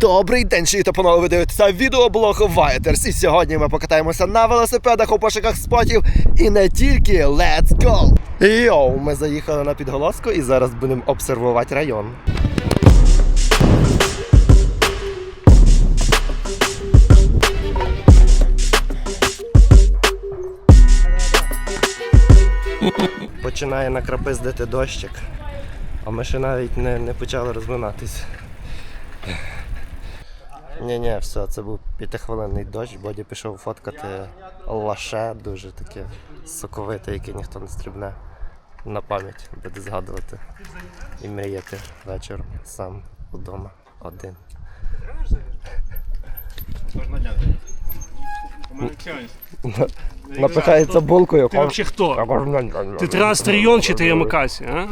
Добрий день, чи та панове ви дивитеся відеоблог Вайтерс. І сьогодні ми покатаємося на велосипедах у пошуках спотів і не тільки. Let's go! Йоу, ми заїхали на підголоску і зараз будемо обсервувати район. Починає накрапиздити дощик, а ми ще навіть не, не почали розминатись. Ні, ні, все, це був п'ятихвилинний дощ, Боді пішов фоткати лаше, дуже таке соковите, яке ніхто не стрибне. На пам'ять буде згадувати і мріяти вечором сам вдома один. Мене челендж. Напихається булкою. Ти взагалі хто? Ти транстрійон чи ти ямакасі, а?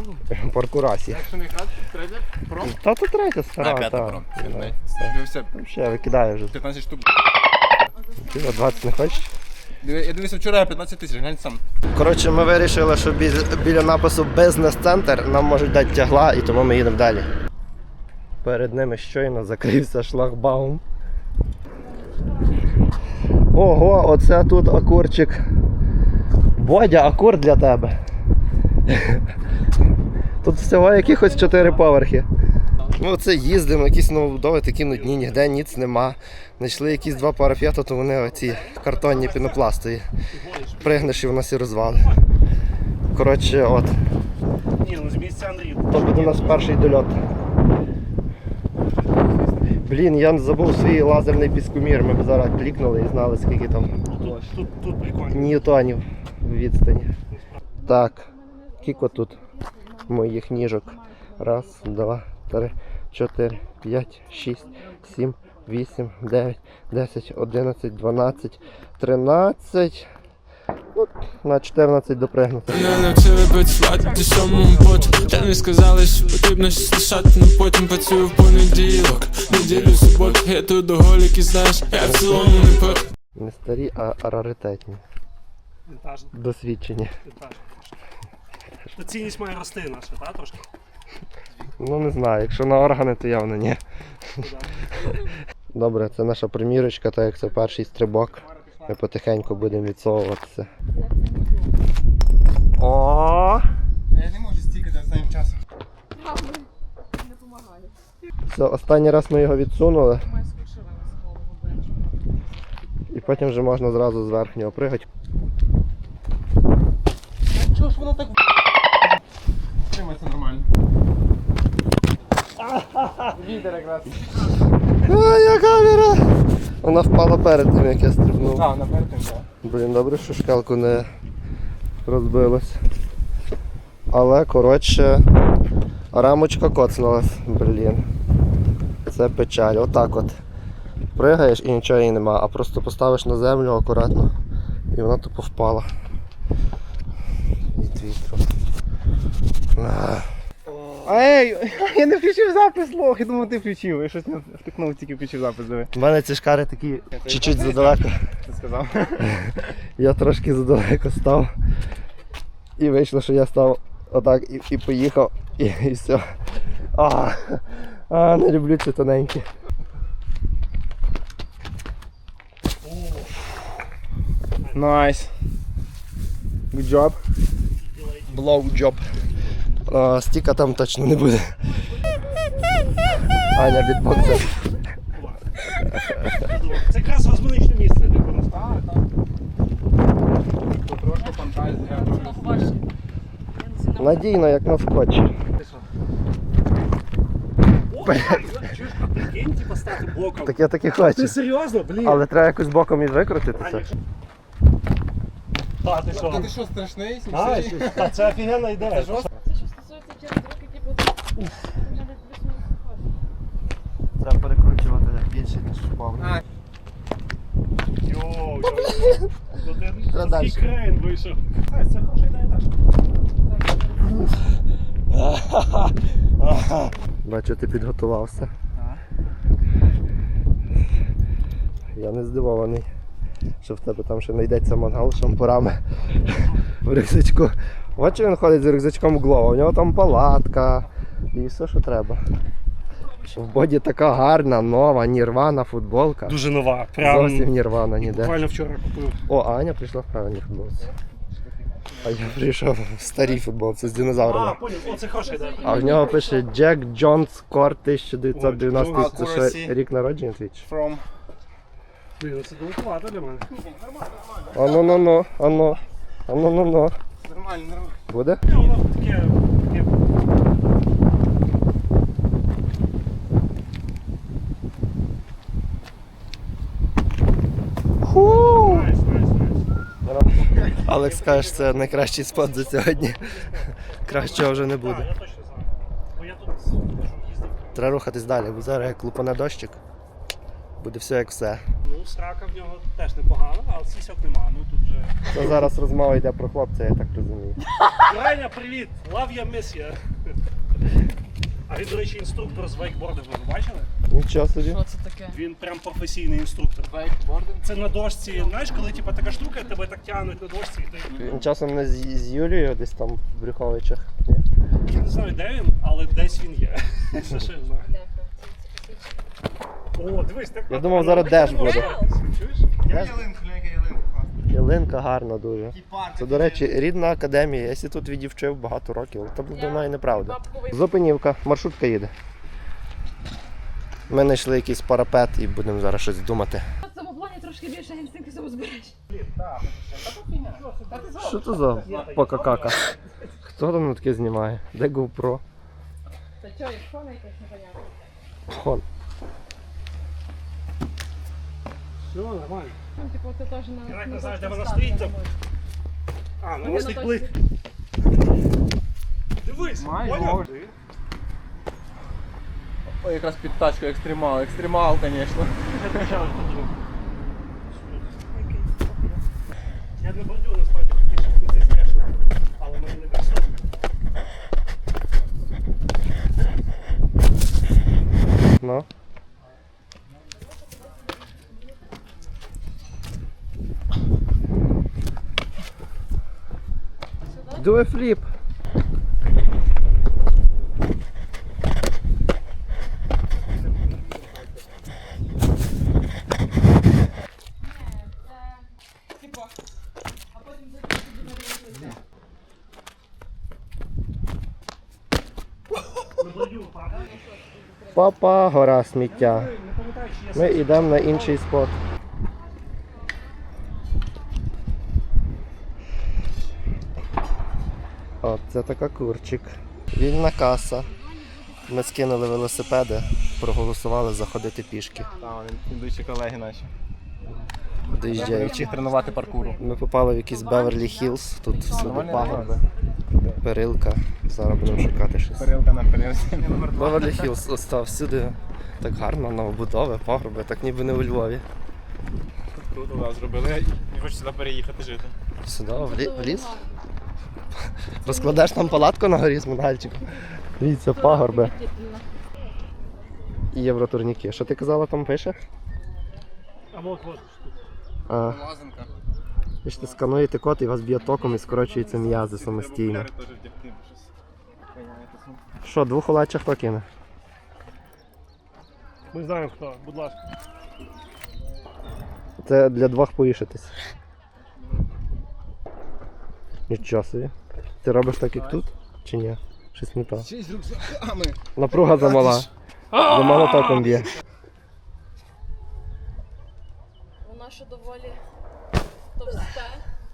Паркурасі. Якщо не грати, третя, про. Та то третя стара. А, п'ята та. про. Да. Дивився Ще викидаю вже. 15 штук. Ти за 20 не хочеш? Я дивився вчора 15 тисяч, глянь сам. Коротше, ми вирішили, що бі- біля напису бізнес-центр нам можуть дати тягла, і тому ми їдемо далі. Перед ними щойно закрився шлагбаум. Ого, оце тут акорчик. Бодя, акорд для тебе. Тут всього якихось 4 поверхи. Ми оце їздимо, якісь новобудови такі нудні, ніде ніц нема. Знайшли якісь два парафіата, то вони оці картонні пінопластові. Пригнеш і воно всі розвали. Коротше, от. Ні, ну з місця Андрій. То буде у нас перший дольот. Блін, я забув свій лазерний піскомір. Ми б зараз клікнули і знали, скільки там Тут, тут, прикольно. ньютонів в відстані. Так, кілько тут моїх ніжок. Раз, два, три, чотири, п'ять, шість, сім, вісім, дев'ять, десять, одинадцять, дванадцять, тринадцять. Ну, на 14 допригнути. Мене навчили працювати ті самому поту Та не сказали, що потрібно щось лишати, но потім працюю в понеділок Неділю, суботу, я тут доголік і знаєш, я в цілому не про Не старі, а раритетні. Вінтажно, Досвідчені. вінтажно. Та цінність має рости наша, та трошки? Ну не знаю, якщо на органи, то явно ні. Добре, це наша примірочка, так як це перший стрибок. Ми потихеньку будемо відсовуватися. О! Я не можу стікати останнім часом. Все, останній раз ми його відсунули. І потім вже можна зразу з верхнього пригати. Чого ж воно так Тримається нормально. Вітер якраз. А, я камера! Вона впала перед тим, як я стрибнув. А, наперед тим, так. Блін, добре, що шкалку не розбилась. Але, коротше, рамочка коцнулась, блін. Це печаль. Отак от. Пригаєш і нічого її нема, а просто поставиш на землю акуратно і вона тупо впала. Від вітру. Ей, я не включив запис, лох, я думав, ти включив. Я щось не втикнув, тільки включив запис, диви. У мене ці шкари такі чуть-чуть задалеко. Ти сказав. Я трошки задалеко став. І вийшло, що я став отак і, і поїхав, і, і все. А, а, не люблю ці тоненькі. Найс. Good job. Блоу-джоб. А, стіка там точно не буде. Аня бітбоксер. Це якраз розминичне місце для просто. Так, так. Трошки фантазія. Надійно, як на боком. Так я таки хочу. Ти серйозно, блін? Але треба якось боком і викрутитися. Та, ти що? Ти що, страшний? А, Та, це офігенна ідея. Це жорстко. Це що стосується через роки, типу, навіть плюс-мінус виходить. Треба перекручувати більше, ніж. А, Йоу, крейн вийшов. Це хороша ідея так. Бачу, ти підготувався. Я не здивований, що в тебе там ще знайдеться мангал з шампурами в рюкзачку. Бачу, він ходить з рюкзачком Глова, у нього там палатка і все, що треба. В боді така гарна, нова, нірвана футболка. Дуже нова. Прям Зовсім нірвана ніде. буквально вчора купив. О, Аня прийшла в правильній футболці. А я прийшов в старій футболці з А, динозаврами. понял, о, це хороша ідея. А в нього пише Джек Джонс Кор 1990. Це що, Accuracy. рік народження твій? чи? From Блін, ну це далековато для мене. Ано ну ну ано. Ано ну ну. нормально, нормально. Буде? Ні, Воно таке, таке найс, найс, найс. Алекс каже, це найкращий спот за сьогодні. Кращого вже не буде. Треба рухатись далі, бо зараз як лупане дощик. Буде все як все. Ну, срака в нього теж непогана, але сісяк нема. Ну тут вже. Це зараз розмова йде про хлопця, я так розумію. Женя, привіт! Love you, miss you. А він, до речі, інструктор з вейкбордингу, ви бачили? Нічого собі. Що це таке? Він прям професійний інструктор. Вейкбординг. Це на дошці, знаєш, коли типа така штука, тебе так тягнуть на дошці, і ти. Він часом не з, з Юлією десь там в Брюховичах. Ні? Я не знаю, де він, але десь він є. Це ще я знаю. О, дивись, так. Я думав, зараз деш буде. Чуєш? Я ялинку. Ялинка гарна дуже. Це, до речі, рідна академія. Я сі тут відівчив багато років, але то буде вона і неправда. Зупинівка, маршрутка їде. Ми знайшли якийсь парапет і будемо зараз щось думати. Трошки більше. Що це за покакака? Хто там таке знімає? Де GoPro? Та чого, якщо не якось непонятно. Хон. Все, нормально. Ну, типу, це теж на... Я навіть не на знаю, де точку вона ставлю, стоїть там. може. А, ну Ну, не на стоїть точці. плит. Дивись, Май поняв? Боже. Ой, якраз під тачку екстремал. Екстремал, звісно. Я почав тут. Я не бордю насправді такі, що це смішно. Але мені не красиво. Ну. Do a flip. Папа, гора сміття. Ми йдемо на інший спот. О, це така курчик. Вільна каса. Ми скинули велосипеди, проголосували заходити пішки. Там ідучі колеги наші. Доїжджаючи. тренувати паркуру. Ми попали в якийсь Беверлі Хіллз, тут всюди пагорби, перилка. Зараз будемо шукати щось. Перилка на перилці. Беверлі Хіллз, ось там всюди так гарно, новобудови, пагорби, так ніби не у Львові. Тут Круто, да, зробили. І хочу сюди переїхати жити. Сюди, в ліс. Розкладеш там палатку на горі з мангальчиком. Дивіться, пагорби і євротурніки. Що ти казала, там пише? А вот. А, Лазенка. ви ж ти скануєте код і вас б'є током і скорочуються м'язи самостійно. Що, двох олача хто кине? Ми знаємо хто, будь ласка. Це для двох повішатись. Нічого собі. Ти робиш так, як тут? Чи ні? Щось не то. Ще й з рюкзаками. Напруга замала. Замало током б'є. Воно ще доволі товсте.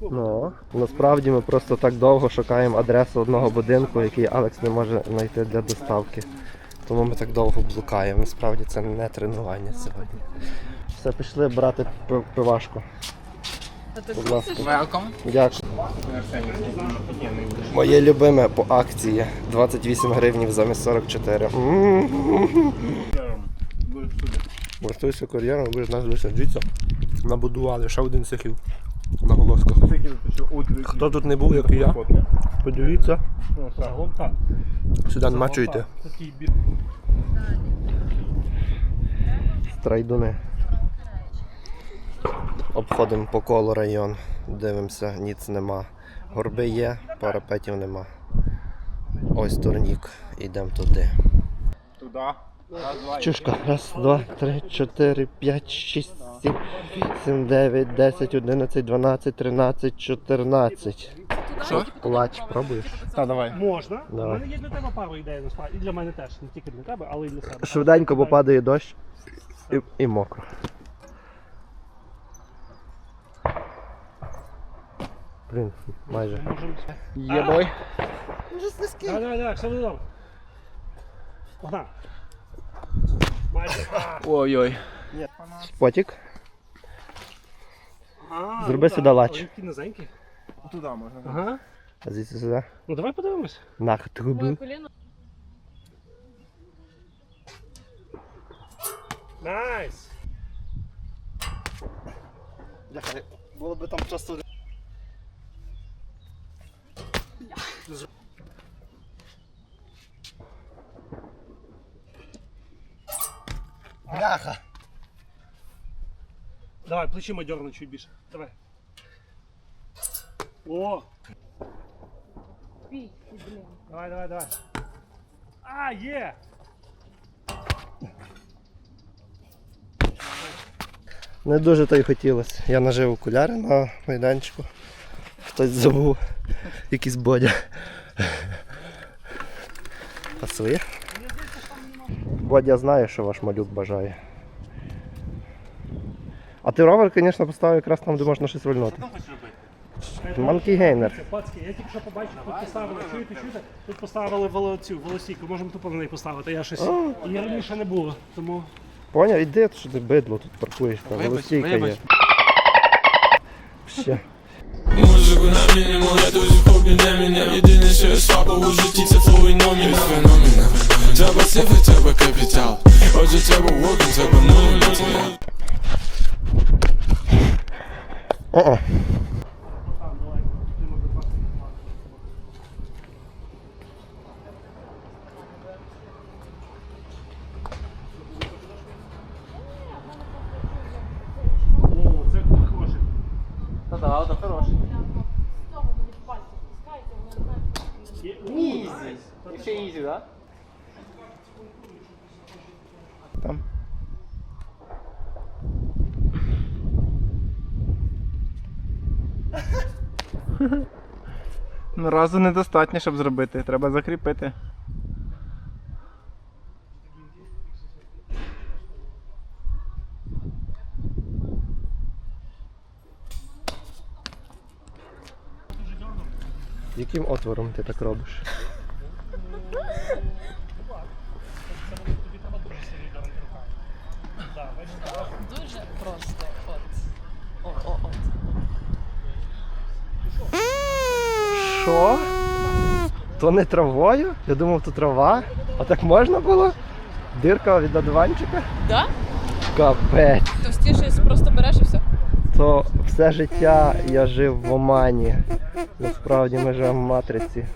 Ну, насправді ми просто так довго шукаємо адресу одного будинку, який Алекс не може знайти для доставки. Тому ми так довго блукаємо. Насправді це не тренування сьогодні. Все, пішли брати пи- пивашку. Будь ласка. Welcome. Дякую. Моє любиме по акції 28 гривнів замість 44. М. Вартуйся кур'єром, будеш нас дивитися. Дивіться, набудували ще один сихів на голосках. Хто тут не був, як і я, подивіться. Сюди бі... Страйдуни. Обходимо по колу район, дивимося, ніц нема. Горби є, парапетів нема. Ось турнік, йдемо туди. Туди. Чушка. Раз, два, три, чотири, п'ять, шість, сім, вісім, дев'ять, десять, одинадцять, дванадцять, тринадцять, чотирнадцять. Що? Лач, пробуєш? Та, давай. Можна. Давай. У мене є для тебе пару ідей насправді. І для мене теж. Не тільки для тебе, але й для себе. Швиденько, бо падає дощ і, і мокро. Блін, майже. Є бой. Давай, давай, давай, все буде добре. Погнали. Майже. А, Ой-ой. Спотік. а, Зроби ну сюди так, лач. Вони такі низенькі. Туди можна. Ага. А звідси сюди. Ну давай подивимось. Нах труби. Найс. Було би там часу. Бляха. Давай, плечима дерну чуть більше. Давай. О, Бій, блін. давай, давай, давай. А, є! Не дуже то й хотілося. Я нажив окуляри на майданчику. Хтось забув. Якийсь бодя. Пасує. Бодя знає, що ваш малюк бажає. А ти ровер, звісно, поставив якраз там, де можна щось. Monkey Gainer. Це, Пацки, я тільки що побачив, тут поставили, чуєте, чуєте? Тут поставили вело- цю можемо тупо на неї поставити. Я щось. Її раніше не було, тому. Поняв, іди, що ти бидло тут паркуєш, там велосійка є. Ще. Музику на мінімум, я хобі побіне мене Єдине, що я слабо у житті, це твій номер. Феноменал Треба цифри, треба капітал. Отже, треба вокін, треба нуль О-о. Там, давай. Ти може два. О, це хороший. Та да, то хороший. З того мені пальці пускайте, вони знають. Є- Ізі. І ще ізі, так? Там. Ну, разу недостатньо, щоб зробити. Треба закріпити. Яким отвором ти так робиш? Дуже просто. От. О, о, от. Що? То не травою? Я думав, то трава. А так можна було? Дирка від одуванчика? Да? Капець. Товстіше просто береш і все. То все життя я жив в Омані. Насправді ми живемо в матриці.